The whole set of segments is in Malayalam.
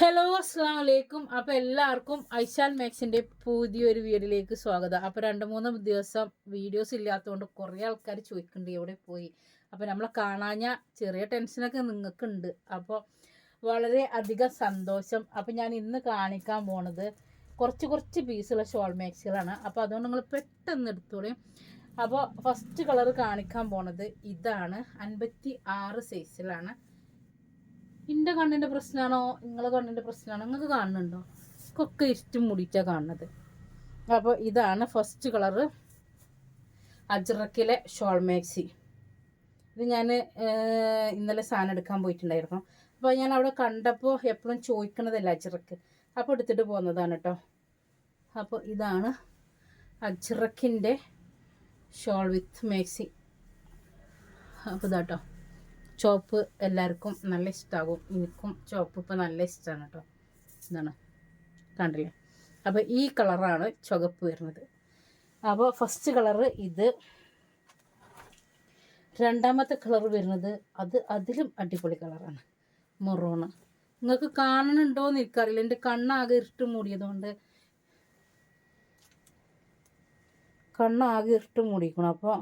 ഹലോ അസ്സാം വലൈക്കും അപ്പോൾ എല്ലാവർക്കും ഐശാൽ മാക്സിന്റെ പുതിയൊരു വീഡിയോയിലേക്ക് സ്വാഗതം. അപ്പോൾ രണ്ട് മൂന്ന് ദിവസം വീഡിയോസ് ഇല്ലാത്തതുകൊണ്ട് കുറേ ആൾക്കാർ ചോദിക്കുന്നുണ്ട് എവിടെ പോയി. അപ്പോൾ നമ്മളെ കാണാഞ്ഞ ചെറിയ ടെൻഷനൊക്കെ നിങ്ങൾക്കുണ്ട്. അപ്പോൾ വളരെ അധികം സന്തോഷം. അപ്പോൾ ഞാൻ ഇന്ന് കാണിക്കാൻ പോണത് കുറച്ച് കുറച്ച് പീസുള്ള ഷോൾ മാക്സുകളാണ് അപ്പോൾ അതുകൊണ്ട് നിങ്ങൾ പെട്ടെന്ന് എടുത്തോളൂ. അപ്പോൾ ഫസ്റ്റ് കളർ കാണിക്കാൻ പോണത് ഇതാണ്. അൻപത്തി ആറ് സൈസിലാണ് എന്റെ കണ്ണിന്റെ പ്രശ്നമാണോ നിങ്ങളെ കണ്ണിന്റെ പ്രശ്നമാണോ നിങ്ങൾക്ക് കാണുന്നുണ്ടോ? ഒക്കെ ഇഷ്ടം മൂടിയിട്ടാണ് കാണുന്നത്. അപ്പോൾ ഇതാണ് ഫസ്റ്റ് കളറ് അജ്രക്കിലെ ഷോൾ മാക്സി. ഇത് ഞാൻ ഇന്നലെ സാധനം എടുക്കാൻ പോയിട്ടുണ്ടായിരുന്നു. അപ്പോൾ ഞാൻ അവിടെ കണ്ടപ്പോൾ എപ്പോഴും ചോദിക്കണതല്ല അജ്രക്ക് അപ്പോൾ എടുത്തിട്ട് പോകുന്നതാണ് കേട്ടോ അപ്പോൾ ഇതാണ് അജ്രക്കിന്റെ ഷോൾ വിത്ത് മാക്സി. അപ്പോൾ ഇതാട്ടോ. ചോപ്പ് എല്ലാവർക്കും നല്ല ഇഷ്ടമാകും എനിക്കും ചോപ്പ് ഇപ്പോൾ നല്ല ഇഷ്ടമാണ് കേട്ടോ. എന്താണ് കണ്ടില്ലേ? അപ്പോൾ ഈ കളറാണ് ചുവപ്പ് വരുന്നത്. അപ്പോൾ ഫസ്റ്റ് കളറ് ഇത്. രണ്ടാമത്തെ കളർ വരുന്നത് അത് അതിലും അടിപൊളി കളറാണ്. മൊറോണ് നിങ്ങൾക്ക് കാണുന്നുണ്ടോ എന്ന് എനിക്കറിയില്ല. എന്റെ കണ്ണാകെ ഇരുട്ട് മൂടിയതുകൊണ്ട്. കണ്ണാകെ ഇരുട്ട് മൂടിക്കണം അപ്പോൾ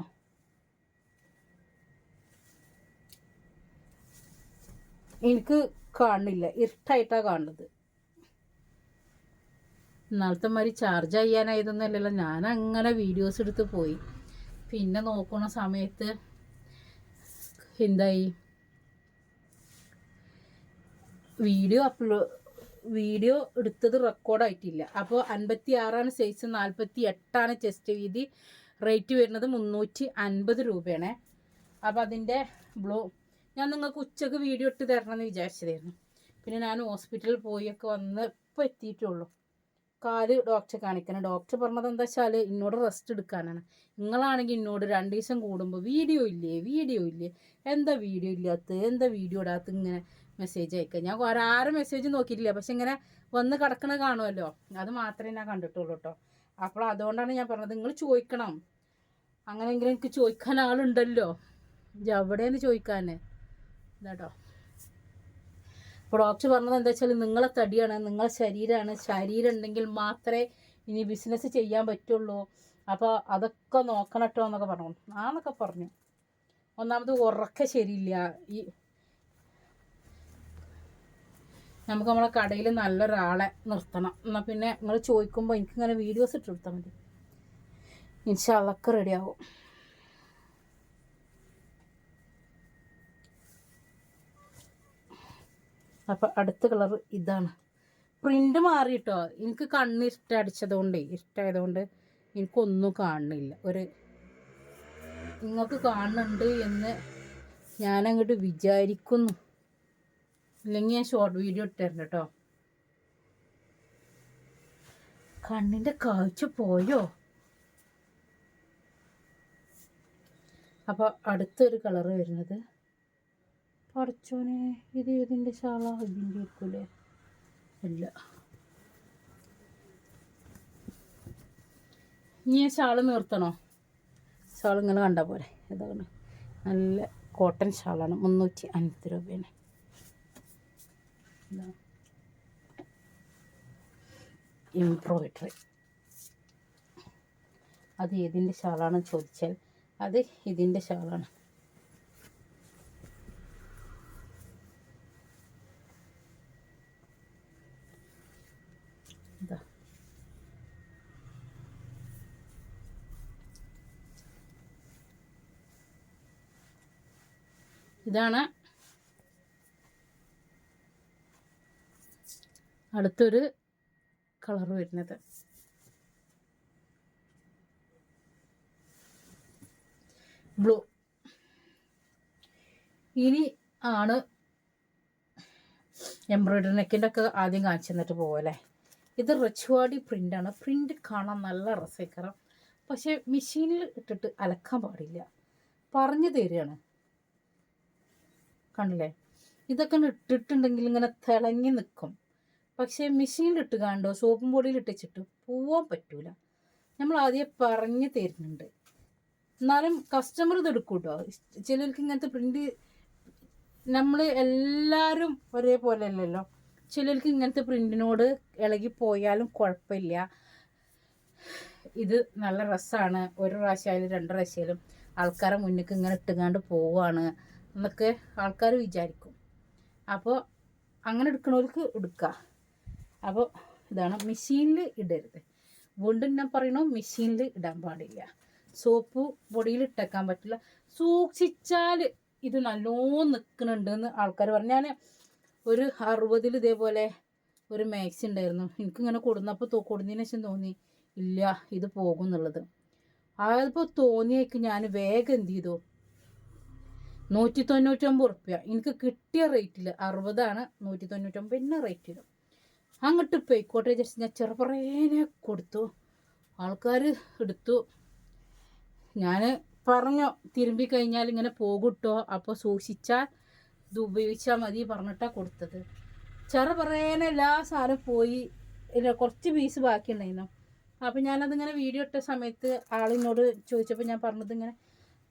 എനിക്ക് കാണില്ല. ഇരുട്ടായിട്ടാണ് കാണുന്നത്. ഇന്നാളത്തെ മാതിരി ചാർജ് ചെയ്യാനായതൊന്നുമല്ലല്ലോ. ഞാൻ അങ്ങനെ വീഡിയോസ് എടുത്ത് പോയി. പിന്നെ നോക്കുന്ന സമയത്ത് എന്തായി? വീഡിയോ അപ്ലോ വീഡിയോ എടുത്തത് റെക്കോർഡായിട്ടില്ല അപ്പോൾ അൻപത്തി ആറാണ് സൈസ് നാൽപ്പത്തി എട്ടാണ് ചെസ്റ്റ് വീതി. റേറ്റ് വരുന്നത് മുന്നൂറ്റി അൻപത് രൂപയാണ്. അപ്പോൾ അതിന്റെ ബ്ലൂ ഞാൻ നിങ്ങൾക്ക് ഉച്ചയ്ക്ക് വീഡിയോ ഇട്ട് തരണമെന്ന് വിചാരിച്ചതായിരുന്നു. പിന്നെ ഞാൻ ഹോസ്പിറ്റലിൽ പോയൊക്കെ വന്ന് ഇപ്പോൾ എത്തിയിട്ടുള്ളൂ. കാൽ ഡോക്ടറെ കാണിക്കണം. ഡോക്ടർ പറഞ്ഞത് എന്താ വെച്ചാൽ എന്നോട് റെസ്റ്റ് എടുക്കാനാണ്. നിങ്ങളാണെങ്കിൽ ഇന്നോട് രണ്ട് ദിവസം കൂടുമ്പോൾ വീഡിയോ ഇല്ലേ? വീഡിയോ ഇല്ലേ? എന്താ വീഡിയോ ഇല്ലാത്ത? എന്താ വീഡിയോ ഇടാത്ത? ഇങ്ങനെ മെസ്സേജ് അയക്കുക ഞാൻ ഒരാരും മെസ്സേജ് നോക്കിയിട്ടില്ല. പക്ഷെ ഇങ്ങനെ വന്ന് കിടക്കണ കാണുമല്ലോ. അത് മാത്രമേ ഞാൻ കണ്ടിട്ടുള്ളൂ കേട്ടോ അപ്പോൾ അതുകൊണ്ടാണ് ഞാൻ പറഞ്ഞത് നിങ്ങൾ ചോദിക്കണം. അങ്ങനെയെങ്കിലും എനിക്ക് ചോദിക്കാൻ ആളുണ്ടല്ലോ. എവിടെയെന്ന് ചോദിക്കാൻ ഇതാട്ടോ. ഇപ്പോൾ ഡോക്ടർ പറഞ്ഞത് എന്താ വെച്ചാൽ നിങ്ങളെ തടിയാണ് നിങ്ങളെ ശരീരമാണ് ശരീരം ഉണ്ടെങ്കിൽ മാത്രമേ ഇനി ബിസിനസ് ചെയ്യാൻ പറ്റുള്ളൂ. അപ്പോൾ അതൊക്കെ നോക്കണം കേട്ടോ എന്നൊക്കെ പറഞ്ഞു. ആന്നൊക്കെ പറഞ്ഞു. ഒന്നാമത് ഉറക്ക ശരിയില്ല. ഈ നമുക്ക് നമ്മളെ കടയിൽ നല്ലൊരാളെ നിർത്തണം. എന്നാൽ പിന്നെ നിങ്ങൾ ചോദിക്കുമ്പോൾ എനിക്കിങ്ങനെ വീഡിയോസ് ഇട്ട് കൊടുത്താൽ മതി. അതൊക്കെ റെഡിയാവും അപ്പം അടുത്ത കളർ ഇതാണ്. പ്രിന്റ് മാറി കേട്ടോ എനിക്ക് കണ്ണ് ഇഷ്ടടിച്ചതുകൊണ്ട് ഇഷ്ടമായതുകൊണ്ട് എനിക്കൊന്നും കാണുന്നില്ല. ഒരു നിങ്ങൾക്ക് കാണുന്നുണ്ട് എന്ന് ഞാനങ്ങോട്ട് വിചാരിക്കുന്നു. അല്ലെങ്കിൽ ഞാൻ ഷോർട്ട് വീഡിയോ ഇട്ടായിരുന്നു കേട്ടോ കണ്ണിന്റെ കാഴ്ച പോയോ? അപ്പോൾ അടുത്തൊരു കളറ് വരുന്നത് പഠിച്ചോനെ ഇത് ഏതിന്റെ ശാല ഇതിന്റെ ഇരിക്കൂലേ അല്ല. ഇനി ശാള നിർത്തണോ? ഷാൾ ഇങ്ങനെ കണ്ടാൽ പോരെ. ഇതാണ് നല്ല കോട്ടൺ ഷാളാണ് മുന്നൂറ്റി അൻപത് രൂപയാണ്. എംബ്രോയിഡറി. അത് ഏതിന്റെ ഷാളാണെന്ന് ചോദിച്ചാൽ അത് ഇതിന്റെ ഷാളാണ് ഇതാ ഇതാണ് അടുത്തൊരു കളർ വരുന്നത്. ബ്ലൂ. ഇനി ആണ് എംബ്രോയിഡറി നെക്കിന്റെ ഒക്കെ ആദ്യം കാണിച്ചു തന്നിട്ട് പോവല്ലേ ഇത് റച്ചുവാടി പ്രിന്റാണ് പ്രിന്റ് കാണാൻ നല്ല രസകരം പക്ഷേ മെഷീനിൽ ഇട്ടിട്ട് അലക്കാൻ പാടില്ല. പറഞ്ഞു തരികയാണ്. കണ്ടില്ലേ? ഇതൊക്കെ ഇട്ടിട്ടുണ്ടെങ്കിൽ ഇങ്ങനെ തിളങ്ങി നിൽക്കും പക്ഷേ മെഷീനിലിട്ട് കാണ്ടോ? സോപ്പും പൊടിയിൽ ഇട്ടിച്ചിട്ട് പോവാൻ പറ്റൂല. നമ്മൾ ആദ്യം പറഞ്ഞു തരുന്നുണ്ട്. എന്നാലും കസ്റ്റമർ ഇത് എടുക്കും കേട്ടോ ചിലർക്ക് ഇങ്ങനത്തെ പ്രിന്റ് നമ്മൾ എല്ലാവരും ഒരേപോലെ അല്ലല്ലോ. ചിലർക്ക് ഇങ്ങനത്തെ പ്രിന്റിനോട് ഇളകി പോയാലും കുഴപ്പമില്ല. ഇത് നല്ല രസമാണ് ഒരു പ്രാവശ്യമായാലും രണ്ട് പ്രാവശ്യമായാലും ആൾക്കാരെ മുന്നിൽ ഇങ്ങനെ ഇട്ടുകാണ്ട് പോവാണ്. എന്നൊക്കെ ആൾക്കാർ വിചാരിക്കും. അപ്പോൾ അങ്ങനെ എടുക്കണവർക്ക് എടുക്കുക അപ്പോൾ ഇതാണ് മെഷീനിൽ ഇടരുത്. വീണ്ടും ഞാൻ പറയണു മെഷീനിൽ ഇടാൻ പാടില്ല. സോപ്പ് പൊടിയിൽ ഇട്ടേക്കാൻ പറ്റില്ല. സൂക്ഷിച്ചാൽ ഇത് നല്ലോണം നിൽക്കുന്നുണ്ട് എന്ന് ആൾക്കാർ പറഞ്ഞു. ഞാൻ ഒരു അറുപതിൽ ഇതേപോലെ ഒരു മാക്സി ഉണ്ടായിരുന്നു. എനിക്കിങ്ങനെ കൊടുന്നപ്പോൾ കൊടുന്നതിന് ശേഷം തോന്നി ഇല്ല ഇത് പോകും എന്നുള്ളത്. അതിപ്പോൾ തോന്നിയേക്ക് ഞാൻ വേഗം എന്ത് ചെയ്തു? നൂറ്റി തൊണ്ണൂറ്റൊമ്പത് ഉറുപ്പ്യ എനിക്ക് കിട്ടിയ റേറ്റിൽ അറുപതാണ് നൂറ്റി തൊണ്ണൂറ്റൊമ്പത് പിന്നെ റേറ്റിൽ അങ്ങോട്ട് പോയിക്കോട്ടെ ജസ്റ്റ് ഞാൻ ചെറുപ്പറേനെ കൊടുത്തു. ആൾക്കാർ എടുത്തു. ഞാൻ പറഞ്ഞു തിരുമ്പി കഴിഞ്ഞാൽ ഇങ്ങനെ പോകുട്ടോ? അപ്പോൾ സൂക്ഷിച്ചാൽ ഇത് ഉപയോഗിച്ചാൽ മതി പറഞ്ഞിട്ടാണ് കൊടുത്തത്. ചെറുപറേനെ എല്ലാ സാധനം പോയി. ഇല്ല കുറച്ച് പീസ് ബാക്കി ഉണ്ടായിരുന്നു അപ്പം ഞാനതിങ്ങനെ വീഡിയോ ഇട്ട സമയത്ത് ആളിനോട് ചോദിച്ചപ്പോൾ ഞാൻ പറഞ്ഞത് ഇങ്ങനെ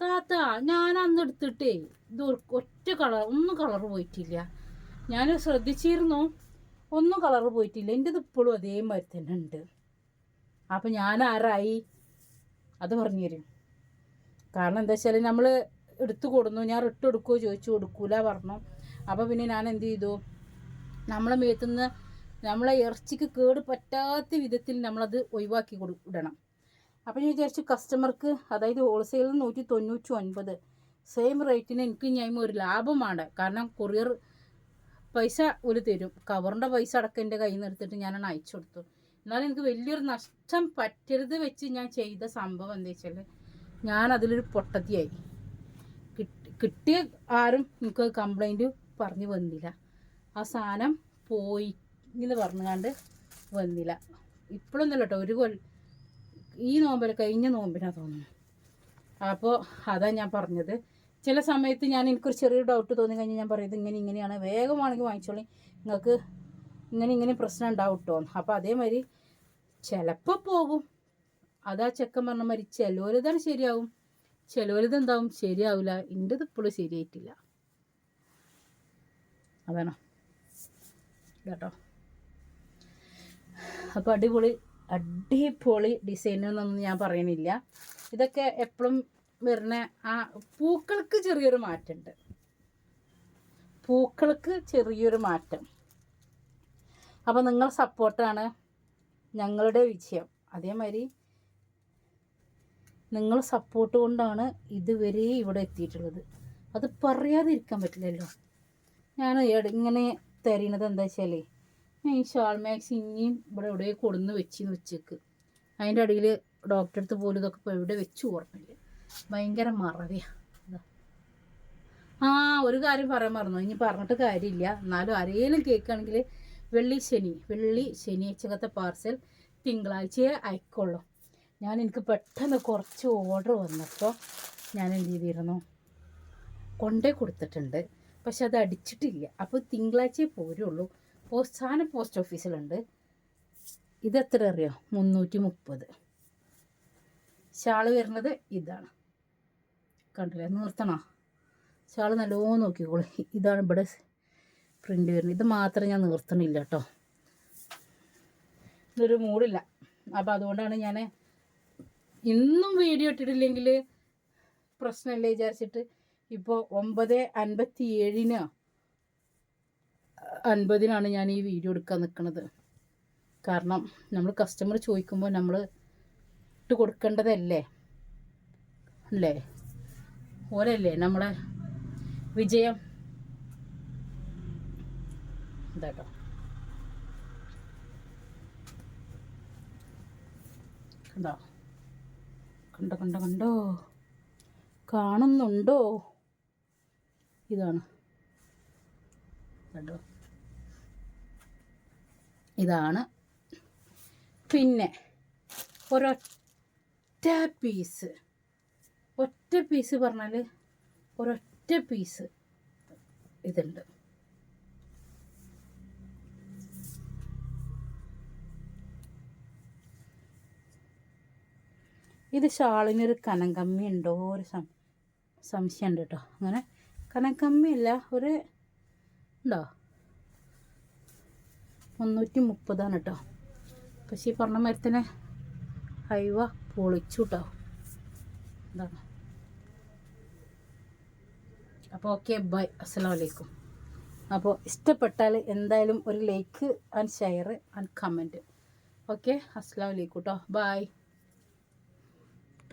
താത്ത ഞാൻ അന്ന് എടുത്തിട്ടേ ഇത് ഒറ്റ കളർ ഒന്നും കളർ പോയിട്ടില്ല. ഞാൻ ശ്രദ്ധിച്ചിരുന്നു ഒന്നും കളർ പോയിട്ടില്ല. എന്റെ ഇത് ഇപ്പോഴും അതേമാതിരി തന്നെ ഉണ്ട്. അപ്പം ഞാൻ ആരായി? അത് പറഞ്ഞു തരും. കാരണം എന്താ വെച്ചാൽ നമ്മൾ എടുത്തു കൊടുന്നു. ഞാൻ റിട്ട് കൊടുക്കുമോ ചോദിച്ചു കൊടുക്കൂല പറഞ്ഞു. അപ്പോൾ പിന്നെ ഞാൻ എന്ത് ചെയ്തു? നമ്മളെ മേത്തുനിന്ന് നമ്മളെ ഇറച്ചിക്ക് കേട് പറ്റാത്ത വിധത്തിൽ നമ്മളത് ഒഴിവാക്കി കൊടു ഇടണം. അപ്പോൾ ഞാൻ വിചാരിച്ചു കസ്റ്റമർക്ക് അതായത് ഹോൾസെയിലിൽ നൂറ്റി തൊണ്ണൂറ്റി ഒൻപത് സെയിം റേറ്റിന് എനിക്ക് ഞാൻ ഒരു ലാഭമാണ് കാരണം കൊറിയർ പൈസ ഒരു തരും. കവറിന്റെ പൈസ അടക്കം എന്റെ കയ്യിൽ എടുത്തിട്ട് ഞാനാണ് അയച്ചു കൊടുത്തു എന്നാലും എനിക്ക് വലിയൊരു നഷ്ടം പറ്റരുത് വെച്ച് ഞാൻ ചെയ്ത സംഭവം എന്താ വെച്ചാൽ ഞാൻ അതിലൊരു പൊട്ടത്തിയായി. കിട്ടി കിട്ടിയ ആരും എനിക്ക് കംപ്ലൈന്റ് പറഞ്ഞു വന്നില്ല. ആ സാധനം പോയി എന്ന് പറഞ്ഞുകൊണ്ട് വന്നില്ല. ഇപ്പോഴൊന്നുമല്ല കേട്ടോ ഒരു കൊല്ലം ഈ നോമ്പിൽ കഴിഞ്ഞ നോമ്പിനാ തോന്നുന്നു. അപ്പോൾ അതാ ഞാൻ പറഞ്ഞത്. ചില സമയത്ത് ഞാൻ എനിക്കൊരു ചെറിയ ഡൗട്ട് തോന്നി കഴിഞ്ഞാൽ ഞാൻ പറയുന്നത് ഇങ്ങനെ ഇങ്ങനെയാണ്. വേഗമാണെങ്കിൽ വാങ്ങിച്ചോളി. നിങ്ങൾക്ക് ഇങ്ങനെ ഇങ്ങനെ പ്രശ്നം ഉണ്ടാവും കേട്ടോ അപ്പോൾ അതേമാതിരി ചിലപ്പോൾ പോകും. അതാ ചെക്കൻ പറഞ്ഞ മാതിരി ചിലവരിതാണ് ശരിയാവും. ചിലവരിത് എന്താവും? ശരിയാവില്ല. എന്റെത് ഇപ്പോഴും ശരിയായിട്ടില്ല. അതാണ്? കേട്ടോ അപ്പോൾ അടിപൊളി അടിപൊളി ഡിസൈനൊന്നും ഞാൻ പറയണില്ല ഇതൊക്കെ എപ്പോഴും വരുന്ന ആ പൂക്കൾക്ക് ചെറിയൊരു മാറ്റമുണ്ട്. പൂക്കൾക്ക് ചെറിയൊരു മാറ്റം. അപ്പോൾ നിങ്ങൾ സപ്പോർട്ടാണ് ഞങ്ങളുടെ വിജയം. അതേമാതിരി നിങ്ങൾ സപ്പോർട്ട് കൊണ്ടാണ് ഇതുവരെ ഇവിടെ എത്തിയിട്ടുള്ളത്. അത് പറയാതിരിക്കാൻ പറ്റില്ലല്ലോ. ഞാൻ ഇങ്ങനെ തരുന്നത് എന്താ വെച്ചാൽ ഈ ഷാൾ മാക്സ് ഇനിയും ഇവിടെ എവിടെ കൊടുന്ന് വെച്ചിന്ന് വെച്ചേക്ക് അതിന്റെ അടിയിൽ ഡോക്ടറെ അടുത്ത് പോലും ഇതൊക്കെ ഇപ്പോൾ എവിടെ വെച്ച് ഓർമ്മയില്ല. ഭയങ്കര മറവിയാണ് ആ ഒരു കാര്യം പറയാൻ മറന്നു. ഇനി പറഞ്ഞിട്ട് കാര്യമില്ല. എന്നാലും ആരെങ്കിലും കേൾക്കുകയാണെങ്കിൽ വെള്ളി ശനി വെള്ളി ശനിയാഴ്ചകത്തെ പാർസൽ തിങ്കളാഴ്ചയെ അയക്കുള്ളൂ. ഞാൻ എനിക്ക് പെട്ടെന്ന് കുറച്ച് ഓർഡർ വന്നപ്പോൾ ഞാൻ എന്ത് ചെയ്തിരുന്നു? കൊണ്ടേ കൊടുത്തിട്ടുണ്ട്. പക്ഷെ അത് അടിച്ചിട്ടില്ല. അപ്പോൾ തിങ്കളാഴ്ചയെ പോരുള്ളൂ. പോസ്റ്റ് സാധനം പോസ്റ്റ് ഓഫീസിലുണ്ട്. ഇത് എത്ര അറിയോ മുന്നൂറ്റി മുപ്പത് ഷാൾ വരുന്നത് ഇതാണ്. കണ്ടില്ലേ? നിർത്തണോ? ഷാൾ നല്ലോണം നോക്കിക്കോളൂ. ഇതാണ് ഇവിടെ പ്രിന്റ് വരുന്നത്. ഇത് മാത്രം ഞാൻ നിർത്തണില്ല കേട്ടോ. ഇതൊരു മൂടില്ല. അപ്പോൾ അതുകൊണ്ടാണ് ഞാൻ ഇന്നും വീഡിയോ ഇട്ടിട്ടില്ലെങ്കിൽ പ്രശ്നമല്ലേ വിചാരിച്ചിട്ട്. ഇപ്പോൾ ഒമ്പത് അൻപത്തി ഏഴിനോ അൻപതിനാണ് ഞാൻ ഈ വീഡിയോ എടുക്കാൻ നിൽക്കുന്നത് കാരണം നമ്മൾ കസ്റ്റമർ ചോദിക്കുമ്പോൾ നമ്മൾ ഇട്ട് കൊടുക്കേണ്ടതല്ലേ? അല്ലേ? ഓരല്ലേ നമ്മളെ വിജയം? ഇതാട്ടോ. കണ്ടോ? കണ്ടോ കണ്ടോ കണ്ടോ? കാണുന്നുണ്ടോ? ഇതാണ്. കണ്ടോ? ഇതാണ്. പിന്നെ ഒരൊറ്റ പീസ് ഒറ്റ പീസ് പറഞ്ഞാൽ ഒരൊറ്റ പീസ് ഇതുണ്ട്. ഇത് ഷാളിനൊരു കനം കമ്മി ഉണ്ടോ ഒരു സം സംശയമുണ്ട് കേട്ടോ. അങ്ങനെ കനം കമ്മിയല്ല ഒരു ഉണ്ടോ? മുന്നൂറ്റി മുപ്പതാണ് കേട്ടോ. പക്ഷേ ഈ പറഞ്ഞ മാതിരി തന്നെ ഹൈവ പൊളിച്ചു കേട്ടോ. എന്താണ് അപ്പോൾ ഓക്കെ ബൈ. അസ്സാം അപ്പോൾ ഇഷ്ടപ്പെട്ടാൽ എന്തായാലും ഒരു like and share and comment. Okay അസ്സാം വലൈക്കും കേട്ടോ. ബൈ.